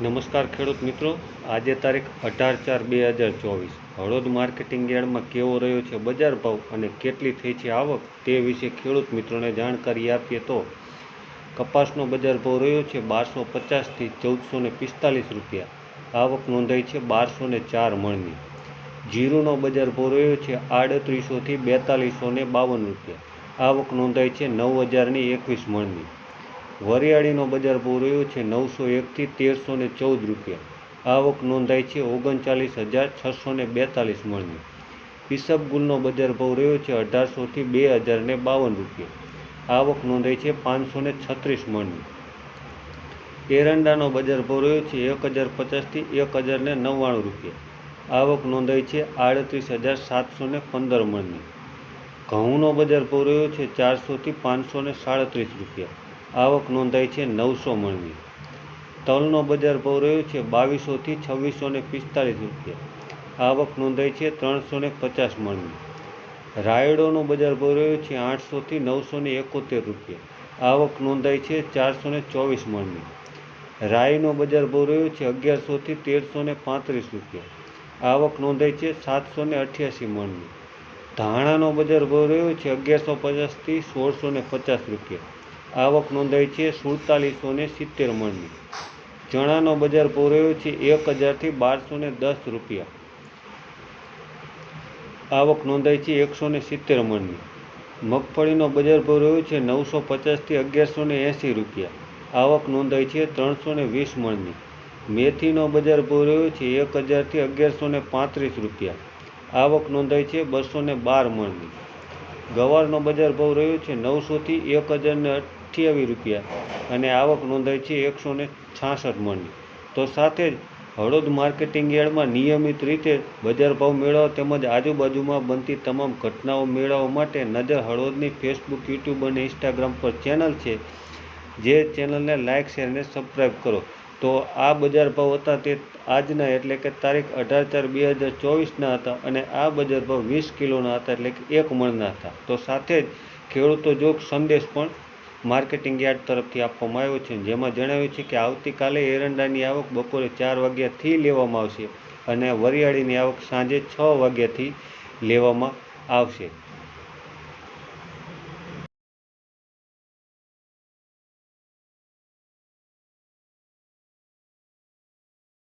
નમસ્કાર ખેડૂત મિત્રો. આજે તારીખ અઢાર ચાર બે હજાર ચોવીસ. હળદ માર્કેટિંગ યાર્ડમાં કેવો રહ્યો છે બજાર ભાવ અને કેટલી થઈ છે આવક તે વિશે ખેડૂત મિત્રોને જાણકારી આપીએ તો કપાસનો બજાર ભાવ રહ્યો છે બારસો પચાસથી ચૌદસો ને પિસ્તાલીસ રૂપિયા. આવક નોંધાઈ છે બારસો ને ચાર મણની. જીરુનો બજાર ભાવ રહ્યો છે આડત્રીસોથી બેતાલીસો ને બાવન રૂપિયા. આવક નોંધાઈ છે નવ હજારની એકવીસ મણની. વરિયાળીનો બજાર ભાવ રહ્યો છે નવસો એકથી તેરસો ને ચૌદ રૂપિયા. આવક નોંધાઈ છે ઓગણચાલીસ હજાર છસો ને બેતાલીસ મણની ઈસબગુલનો બજાર ભાવ રહ્યો છે અઢારસોથી બે હજાર ને બાવન રૂપિયા. આવક નોંધાઈ છે પાંચસો ને છત્રીસ મણની એરંડાનો બજાર ભાવ રહ્યો છે એક હજાર પચાસથી એક હજાર ને નવ્વાણું રૂપિયા. આવક નોંધાઈ છે આડત્રીસ હજાર સાતસો ને પંદર મણની ઘઉંનો બજાર ભાવ રહ્યો છે ચારસોથી પાંચસો ને સાડત્રીસ રૂપિયા. આવક નોંધાઈ છે નવસો મણની. તલનો બજાર ભાવ રહ્યો છે બાવીસોથી છવ્વીસો ને પિસ્તાલીસ રૂપિયા. આવક નોંધાઈ છે ત્રણસો ને પચાસ મણની. રાયડોનો બજાર ભાવ રહ્યો છે આઠસોથી નવસો ને એકોતેર રૂપિયા. આવક નોંધાઈ છે ચારસો ને ચોવીસ મણની. રાઈનો બજાર ભાવ રહ્યો છે અગિયારસોથી તેરસો ને પાંત્રીસ રૂપિયા. આવક નોંધાઈ છે સાતસો ને અઠ્યાસી મણની. ધાણાનો બજાર ભાવ રહ્યો છે અગિયારસો પચાસથી સોળસો ને પચાસ રૂપિયા. આવક નોંધાઈ છે સુડતાલીસો ને સિત્તેર મણની. ચણાનો બજાર રહ્યો છે એક હજારથી બારસો ને દસ રૂપિયા. આવક નોંધાઈ છે એકસો ને સિત્તેર મણની. મગફળીનો બજાર રહ્યો છે નવસો પચાસથી અગિયારસો ને એંસી રૂપિયા. આવક નોંધાઈ છે ત્રણસો ને વીસ મણની. મેથીનો બજાર રહ્યો છે એક હજારથી અગિયારસો ને પાંત્રીસ રૂપિયા. આવક નોંધાઈ છે બસો ને બાર મણની. ગવારનો બજાર ભાવ રહ્યો છે નવસોથી એક હજાર ને અઠ્યાવીસ રૂપિયા. અને આવક નોંધાઈ છે એકસો ને છાસઠ મણની. તો સાથે જ હળોદ માર્કેટિંગ યાર્ડમાં નિયમિત રીતે બજાર ભાવ મેળવવા તેમજ આજુબાજુમાં બનતી તમામ ઘટનાઓ મેળવવા માટે નજર હળોદની ફેસબુક, યુટ્યુબ અને ઇન્સ્ટાગ્રામ પર ચેનલ છે. જે ચેનલને લાઇક શેર અને સબસ્ક્રાઈબ કરો. તો આ બજાર ભાવ હતા તે આજના એટલે કે તારીખ અઢાર ચાર બે હજાર ચોવીસના હતા અને આ બજાર ભાવ વીસ કિલોના હતા એટલે કે એક મણના હતા. તો સાથે જ ખેડૂતો જોગ સંદેશ પણ માર્કેટિંગ યાર્ડ તરફથી આપવામાં આવ્યો છે. જેમાં જણાવ્યું છે કે આવતીકાલે એરંડાની આવક બપોરે ચાર વાગ્યાથી લેવામાં આવશે અને વરિયાળીની આવક સાંજે છ વાગ્યાથી લેવામાં આવશે.